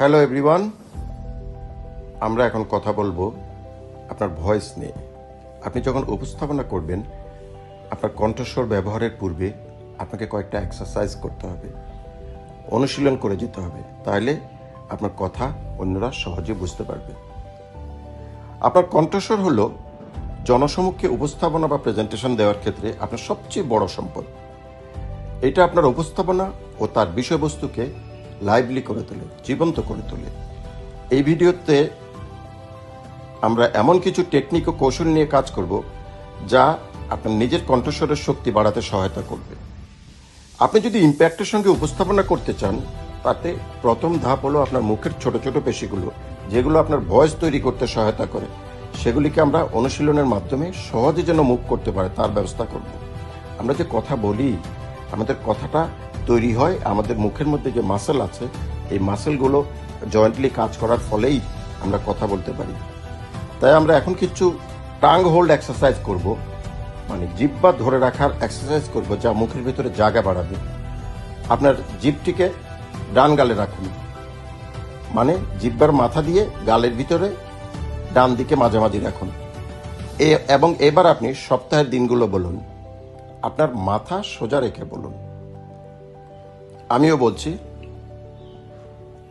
Hello everyone আমরা এখন কথা বলব আপনার ভয়েস নিয়ে। আপনি যখন উপস্থাপনা করবেন, আপনার কণ্ঠস্বর ব্যবহারের পূর্বে আপনাকে কয়েকটা এক্সারসাইজ করতে হবে। অনুশীলন করে যেতে হবে, তাহলে আপনার কথা অন্যরা সহজে বুঝতে পারবে। আপনার কণ্ঠস্বর হলো জনসমক্ষে উপস্থাপনা বা প্রেজেন্টেশন দেওয়ার ক্ষেত্রে আপনার সবচেয়ে বড় সম্পদ। এটা আপনার উপস্থাপনা ও তার বিষয়বস্তুকে লাইভলি করে তোলে, জীবন্ত করে তোলে। এই ভিডিওতে আমরা এমন কিছু টেকনিক ও কৌশল নিয়ে কাজ করব যা আপনার নিজের কণ্ঠস্বরের শক্তি বাড়াতে সহায়তা করবে। আপনি যদি ইম্প্যাক্টের সঙ্গে উপস্থাপনা করতে চান, তাতে প্রথম ধাপ হলো আপনার মুখের ছোট ছোট পেশিগুলো, যেগুলো আপনার ভয়েস তৈরি করতে সহায়তা করে। সেগুলিকে আমরা অনুশীলনের মাধ্যমে সহজে যেন মুখ করতে পারে, তার ব্যবস্থা করব। আমরা যে কথা বলি, আমাদের কথাটা তৈরি হয়। আমাদের মুখের মধ্যে যে মাসেল আছে, এই মাসেলগুলো জয়েন্টলি কাজ করার ফলেই আমরা কথা বলতে পারি। তাই আমরা এখন কিছু টাং হোল্ড এক্সারসাইজ করব। মানে জিব্বা ধরে রাখার এক্সারসাইজ করব, যা মুখের ভিতরে জায়গা বাড়াবে। আপনার জিভটিকে ডান গালে রাখুন। মানে জিব্বার মাথা দিয়ে গালের ভিতরে ডান দিকে মাঝামাঝি রাখুন। এবং এবার আপনি সপ্তাহের দিনগুলো বলুন। আপনার মাথা সোজা রেখে বলুন। আমিও বলছি,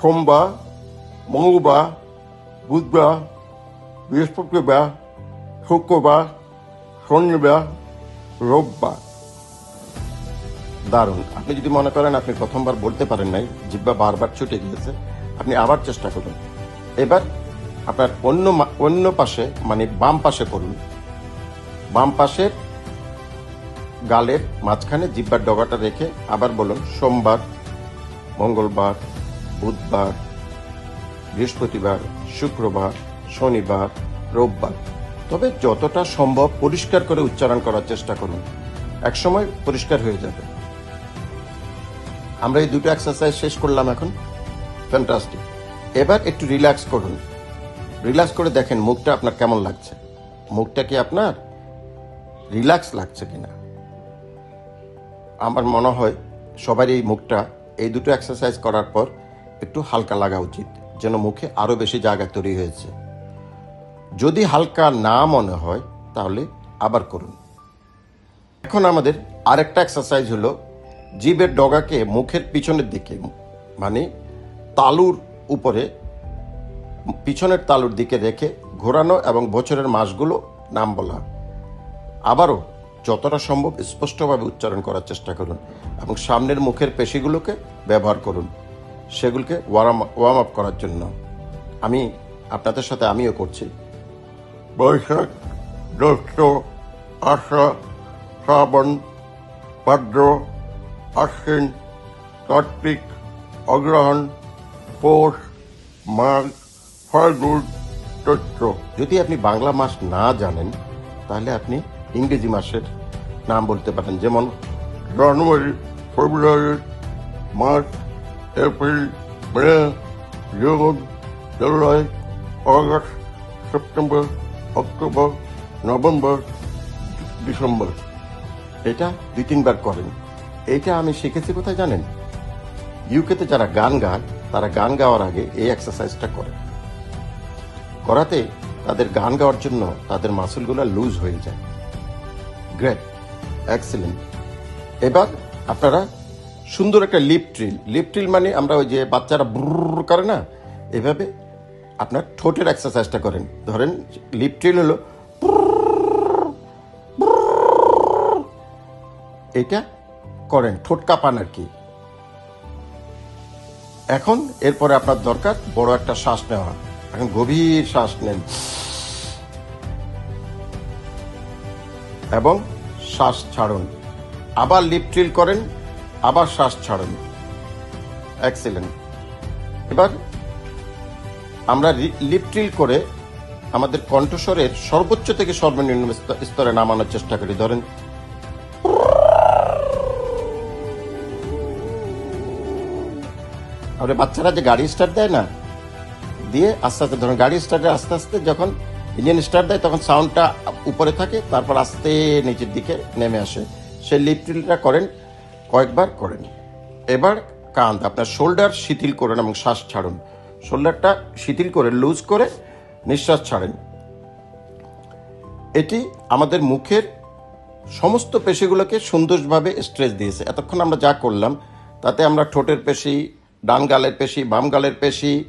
সোমবার, মঙ্গলবার, বুধবার, বৃহস্পতিবার, শুক্রবার, শনিবার, রোববার। দারুণ। আপনি যদি মনে করেন আপনি প্রথমবার বলতে পারেন নাই জিব্বা বারবার ছুটে গিয়েছে, আপনি আবার চেষ্টা করুন। এবার আপনার অন্য অন্য পাশে মানে বাম পাশে করুন। বাম পাশের গালের মাঝখানে জিব্বার ডগাটা রেখে আবার বলুন, সোমবার, মঙ্গলবার, বুধবার, বৃহস্পতিবার, শুক্রবার, শনিবার, রোববার। তবে যতটা সম্ভব পরিষ্কার করে উচ্চারণ করার চেষ্টা করুন। একসময় পরিষ্কার হয়ে যাবে। আমরা এই দুটো এক্সারসাইজ শেষ করলাম এখন। ফ্যান্টাস্টিক এবার একটু রিল্যাক্স করুন। রিল্যাক্স করে দেখেন মুখটা আপনার কেমন লাগছে। মুখটা কি আপনার রিল্যাক্স লাগছে কিনা? আমার মনে হয় সবার এই মুখটা, এই দুটো এক্সারসাইজ করার পর একটু হালকা লাগা উচিত, যেন মুখে আরও বেশি জায়গা তৈরি হয়েছে। যদি হালকা না মনে হয়, তাহলে আবার করুন। এখন আমাদের আরেকটা এক্সারসাইজ হলো জীবের ডগাকে মুখের পিছনের দিকে মানে তালুর উপরে, পিছনের তালুর দিকে রেখে ঘোরানো এবং বছরের মাসগুলো নাম বলা। আবারও যতটা সম্ভব স্পষ্টভাবে উচ্চারণ করার চেষ্টা করুন এবং সামনের মুখের পেশিগুলোকে ব্যবহার করুন। সেগুলোকে ওয়ার্ম ওয়ার্ম আপ করার জন্য। আমি আপনাদের সাথে আমিও করছি। বৈশাখ জ্যৈষ্ঠ আষা শ্রাবণ ভাদ্র আশ্বিন কার্তিক অগ্রহণ পৌষ মাঘ ফাল্গুন চৈত্র। যদি আপনি বাংলা মাস না জানেন তাহলে আপনি ইংরেজি মাসের নাম বলতে পারেন। যেমন, January, February, March, April, May, June, July, August, September, October, November, December. এটা দুই তিনবার করেন। এটা আমি শিখেছি কোথায় জানেন? ইউকেতে যারা গান গায়, তারা গান গাওয়ার আগে এই এক্সারসাইজটা করে। করাতে তাদের গান গাওয়ার জন্য তাদের মাসুলগুলো লুজ হয়ে যায়। গ্রেট এক্সিলেন্ট এবার আপনারা সুন্দর একটা লিপ ট্রিল লিপ ট্রিল মানে আমরা ওই যে বাচ্চারা ব্রুর করে না? এভাবে আপনার ঠোঁটের এক্সারসাইজটা করেন। ধরেন লিপ ট্রিল হলো এটা করেন, ঠোঁট কাঁপান আর কি। এখন এরপরে আপনার দরকার বড় একটা শ্বাস নেওয়া। এখন গভীর শ্বাস নেন। এবং শ্বাস ছাড়ুন। আবার লিপ ট্রিল করেন, আবার শ্বাস ছাড়ুন। এক্সিলেন্ট এবার আমরা লিপ ট্রিল করে আমাদের কণ্ঠস্বরের সর্বোচ্চ থেকে সর্বনিম্ন স্তর- নামানোর চেষ্টা করি। ধরেন। আমরা বাচ্চারা যে গাড়ি স্টার্ট দেয় না? দিয়ে আস্তে আস্তে ধরুন, গাড়ি স্টার্টে আস্তে আস্তে যখন ইঞ্জিন স্টার্ট দেয়, তখন সাউন্ডটা উপরে থাকে, তারপর আস্তে নিচের দিকে নেমে আসে। সেই লিপটিলটা করেন, কয়েকবার করেন। এবার কাঁধ, আপনার শোল্ডার শিথিল করেন এবং শ্বাস ছাড়ুন। শোল্ডারটা শিথিল করে লুজ করে নিঃশ্বাস ছাড়েন। এটি আমাদের মুখের সমস্ত পেশিগুলোকে সুন্দরভাবে স্ট্রেচ দিয়েছে। এতক্ষণ আমরা যা করলাম, তাতে আমরা ঠোঁটের পেশি, ডান গালের পেশি, বাম গালের পেশি,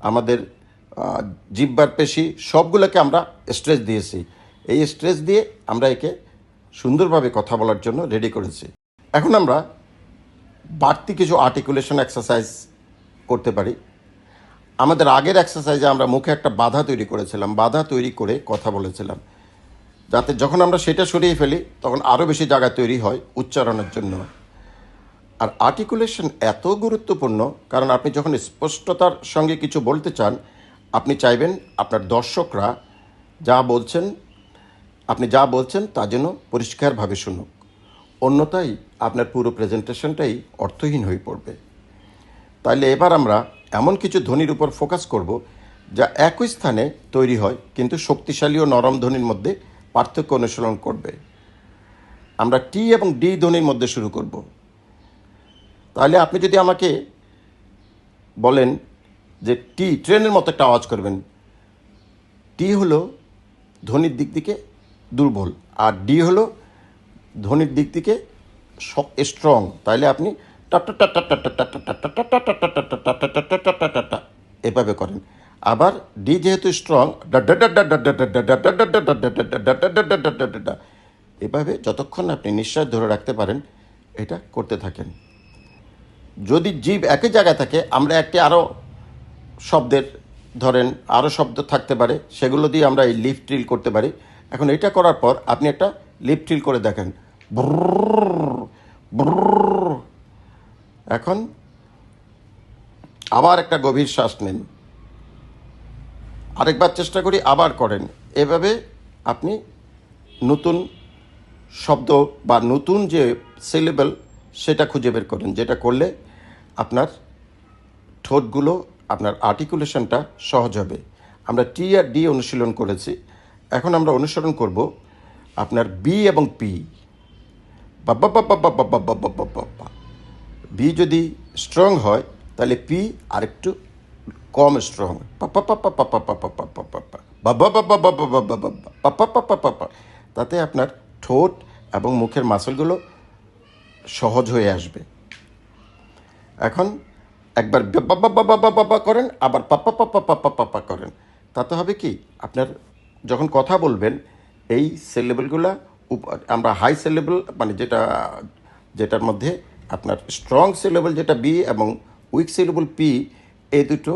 আমাদের আহ, জিহ্বার পেশি সবগুলোকে আমরা স্ট্রেচ দিয়েছি। এই স্ট্রেচ দিয়ে আমরা একে সুন্দরভাবে কথা বলার জন্য রেডি করেছি। এখন আমরা বাড়তি কিছু আর্টিকুলেশন এক্সারসাইজ করতে পারি। আমাদের আগের এক্সারসাইজে আমরা মুখে একটা বাধা তৈরি করেছিলাম বাধা তৈরি করে কথা বলেছিলাম। যাতে যখন আমরা সেটা সরিয়ে ফেলি তখন আরও বেশি জায়গা তৈরি হয় উচ্চারণের জন্য। আর আর্টিকুলেশন এত গুরুত্বপূর্ণ কারণ আপনি যখন স্পষ্টতার সঙ্গে কিছু বলতে চান আপনি চাইবেন আপনার দর্শকরা যা বলছেন, আপনি যা বলছেন তা যেন পরিষ্কারভাবে শুনুক। অন্যথায় আপনার পুরো প্রেজেন্টেশনটাই অর্থহীন হয়ে পড়বে। তাইলে এবার আমরা এমন কিছু ধ্বনির উপর ফোকাস করব যা একই স্থানে তৈরি হয়, কিন্তু শক্তিশালী ও নরম ধ্বনির মধ্যে পার্থক্য অনুসরণ করবে। আমরা টি এবং ডি ধ্বনির মধ্যে শুরু করব। তাহলে আপনি যদি আমাকে বলেন যে টি ট্রেনের মতো একটা আওয়াজ করবেন টি হলো ধ্বনির দিক থেকে দুর্বল আর ডি হলো ধ্বনির দিক থেকে স্ট্রং তাইলে আপনি এভাবে করেন আবার ডি যেহেতু স্ট্রং এভাবে যতক্ষণ আপনি নিঃশ্বাস ধরে রাখতে পারেন এটা করতে থাকেন যদি জীব একই জায়গায় থাকে আমরা একটি আরও শব্দের, ধরেন আরও শব্দ থাকতে পারে, সেগুলো দিয়ে আমরা এই লিফট ট্রিল করতে পারি। এখন এটা করার পর আপনি একটা লিফট ট্রিল করে দেখেন। এখন আবার একটা গভীর শ্বাস নেন। আরেকবার চেষ্টা করি, আবার করেন। এভাবে আপনি নতুন শব্দ বা নতুন যে সিলেবল সেটা খুঁজে বের করেন, যেটা করলে আপনার ঠোঁটগুলো আপনার আর্টিকুলেশনটা সহজ হবে আমরা টি আর ডি অনুশীলন করেছি এখন আমরা অনুসরণ করব আপনার বি এবং পি বি যদি স্ট্রং হয় তাহলে পি আরেকটু কম স্ট্রং তাতে আপনার ঠোঁট এবং মুখের মাসলগুলো সহজ হয়ে আসবে এখন একবার করেন, আবার পাপা পাপা পাপা পাপা করেন। তাতে হবে কি? আপনার যখন কথা বলবেন, এই সেলেবলগুলো আমরা হাই সেলেবল মানে যেটা, যেটার মধ্যে আপনার স্ট্রং সিলেবল যেটা বি এবং উইক সিলেবল পি এই দুটো,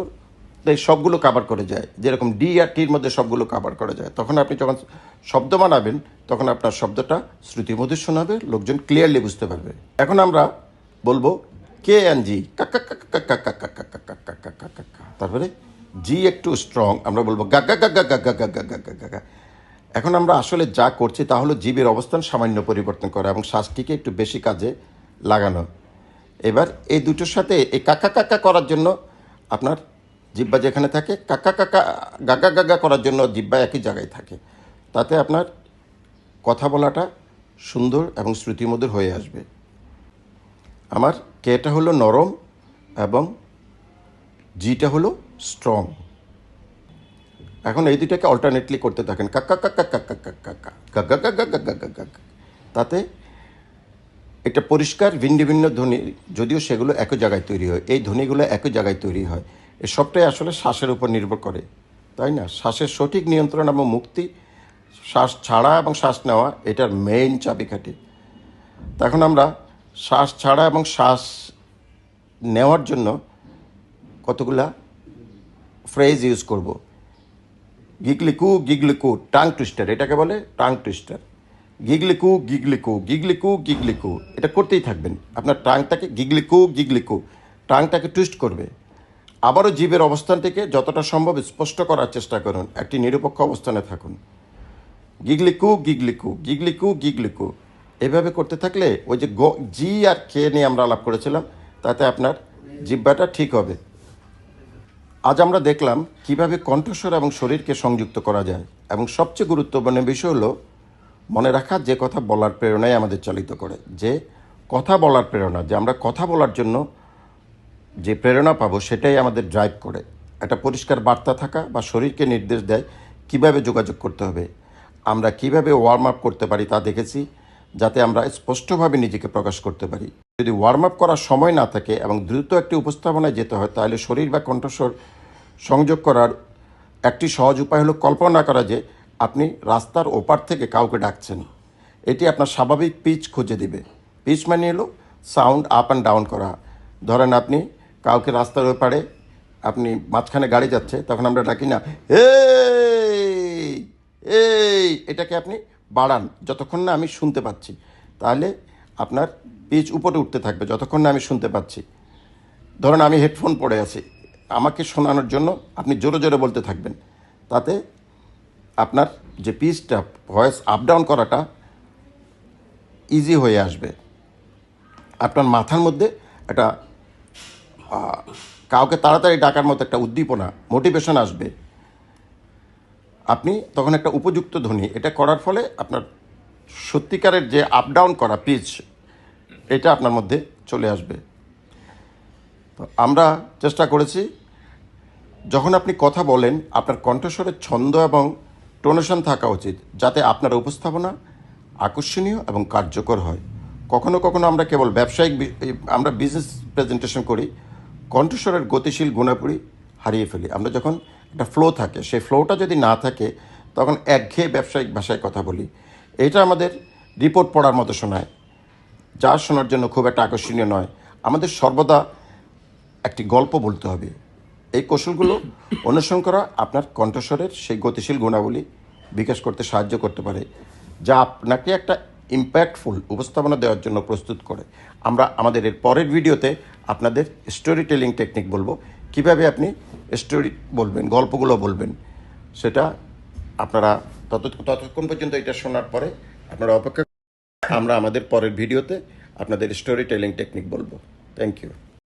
এই সবগুলো কাভার করে যায়। যেরকম ডি আর টির মধ্যে সবগুলো কাভার করা যায়। তখন আপনি যখন শব্দ বানাবেন, তখন আপনার শব্দটা শ্রুতিমধুর শোনাবে, লোকজন ক্লিয়ারলি বুঝতে পারবে। এখন আমরা বলব কে জি তারপরে জি একটু স্ট্রং আমরা বলব গা গা গা গা গা গা গা গা গা গা গা এখন আমরা আসলে যা করছি তা হলো জীবের অবস্থান সামান্য পরিবর্তন করা এবং শ্বাসটিকে একটু বেশি কাজে লাগানো এবার এই দুটোর সাথে এই কাকা কাকা করার জন্য আপনার জিব্বা যেখানে থাকে কাকা কাকা গাগা গাগা করার জন্য জিব্বা একই জায়গায় থাকে তাতে আপনার কথা বলাটা সুন্দর এবং শ্রুতিমধুর হয়ে আসবে আমার কেটা হলো নরম এবং জিটা হলো স্ট্রং এখন এই দুটাকে অল্টারনেটলি করতে থাকেন কাকা কাকা কাকা কাকা কাকা কাকা কাকা কাকা তাতে এটা পরিষ্কার ভিন্ন ভিন্ন ধ্বনি যদিও সেগুলো একই জায়গায় তৈরি হয় এই ধ্বনিগুলো একই জায়গায় তৈরি হয় এ সবটাই আসলে শ্বাসের উপর নির্ভর করে তাই না শ্বাসের সঠিক নিয়ন্ত্রণ এবং মুক্তি শ্বাস ছাড়া এবং শ্বাস নেওয়া এটার মেইন চাবিকাঠি তখন আমরা শ্বাস ছাড়া এবং শ্বাস নেওয়ার জন্য কতগুলা ফ্রেজ ইউজ করব। গিগলিকু গিগলিকু টাং টুইস্টার এটাকে বলে টাং টুইস্টার গিগলিকু গিগলিকু গিগলিকু গিগলিকু, এটা করতেই থাকবেন। আপনার টাংটাকে গিগলিকু গিগলিকু টাংটাকে টুইস্ট করবে। আবারও জীবের অবস্থানটিকে যতটা সম্ভব স্পষ্ট করার চেষ্টা করুন। একটি নিরপেক্ষ অবস্থানে থাকুন। গিগলিকু গিগলিকু গিগলিকু গিগলিকু এভাবে করতে থাকলে ওই যে জি আর কে নিয়ে আমরা আলাপ করেছিলাম, তাতে আপনার জিব্বাটা ঠিক হবে। আজ আমরা দেখলাম কীভাবে কণ্ঠস্বর এবং শরীরকে সংযুক্ত করা যায়, এবং সবচেয়ে গুরুত্বপূর্ণ বিষয় হলো মনে রাখা যে কথা বলার প্রেরণাই আমাদের চালিত করে, যে কথা বলার প্রেরণা, যে আমরা কথা বলার জন্য যে প্রেরণা পাবো সেটাই আমাদের ড্রাইভ করে। একটা পরিষ্কার বার্তা থাকা বা শরীরকে নির্দেশ দেয় কীভাবে যোগাযোগ করতে হবে, আমরা কীভাবে ওয়ার্ম আপ করতে পারি তা দেখেছি যাতে আমরা স্পষ্টভাবে নিজেকে প্রকাশ করতে পারি। যদি ওয়ার্ম আপ করার সময় না থাকে এবং দ্রুত একটি উপস্থাপনায় যেতে হয়, তাহলে শরীর বা কণ্ঠস্বর সংযোগ করার একটি সহজ উপায় হলো কল্পনা করা যে আপনি রাস্তার ওপার থেকে কাউকে ডাকছেন। এটি আপনার স্বাভাবিক পিচ খুঁজে দিবে। পিচ মানে হলো সাউন্ড আপ অ্যান্ড ডাউন করা। ধরেন আপনি কাউকে রাস্তার ওপারে আপনি মাঝখানে গাড়ি যাচ্ছে, তখন আমরা ডাকি না এই এই এটাকে আপনি বাড়ান, যতক্ষণ না আমি শুনতে পাচ্ছি। তাহলে আপনার পিচ উপরে উঠতে থাকবে, যতক্ষণ না আমি শুনতে পাচ্ছি। ধরুন আমি হেডফোন পরে আছি, আমাকে শোনানোর জন্য আপনি জোরে জোরে বলতে থাকবেন। তাতে আপনার যে পিচটা ভয়েস আপ ডাউন করাটা ইজি হয়ে আসবে। আপনার মাথার মধ্যে একটা কাউকে তাড়াতাড়ি ডাকার মতো একটা উদ্দীপনা মোটিভেশন আসবে। আপনি তখন একটা উপযুক্ত ধ্বনি এটা করার ফলে আপনার সত্যিকারের যে আপ ডাউন করা পিচ এটা আপনার মধ্যে চলে আসবে। তো আমরা চেষ্টা করেছি, যখন আপনি কথা বলেন, আপনার কণ্ঠস্বরের ছন্দ এবং টোনেশন থাকা উচিত, যাতে আপনার উপস্থাপনা আকর্ষণীয় এবং কার্যকর হয়। কখনো কখনো আমরা কেবল ব্যবসায়িক আমরা বিজনেস প্রেজেন্টেশন করি, কণ্ঠস্বরের গতিশীল গুণাবলী হারিয়ে ফেলি। আমরা যখন একটা ফ্লো থাকে। সেই ফ্লোটা যদি না থাকে, তখন একঘেয়ে ব্যবসায়িক ভাষায় কথা বলি। এটা আমাদের রিপোর্ট পড়ার মতো শোনায়। যা শোনার জন্য খুব একটা আকর্ষণীয় নয়। আমাদের সর্বদা একটি গল্প বলতে হবে। এই কৌশলগুলো অনুসরণ করা আপনার কণ্ঠস্বরের সেই গতিশীল গুণাবলী বিকাশ করতে সাহায্য করতে পারে, যা আপনাকে একটা ইম্প্যাক্টফুল উপস্থাপনা দেওয়ার জন্য প্রস্তুত করে। আমরা আমাদের এর পরের ভিডিওতে আপনাদের স্টোরি টেলিং টেকনিক বলব। কীভাবে আপনি স্টোরি বলবেন, গল্পগুলো বলবেন, সেটা আপনারা তত ততক্ষণ পর্যন্ত এটা শোনার পরে আপনারা অপেক্ষা আমরা আমাদের পরের ভিডিওতে আপনাদের স্টোরি টেলিং টেকনিক বলব। Thank you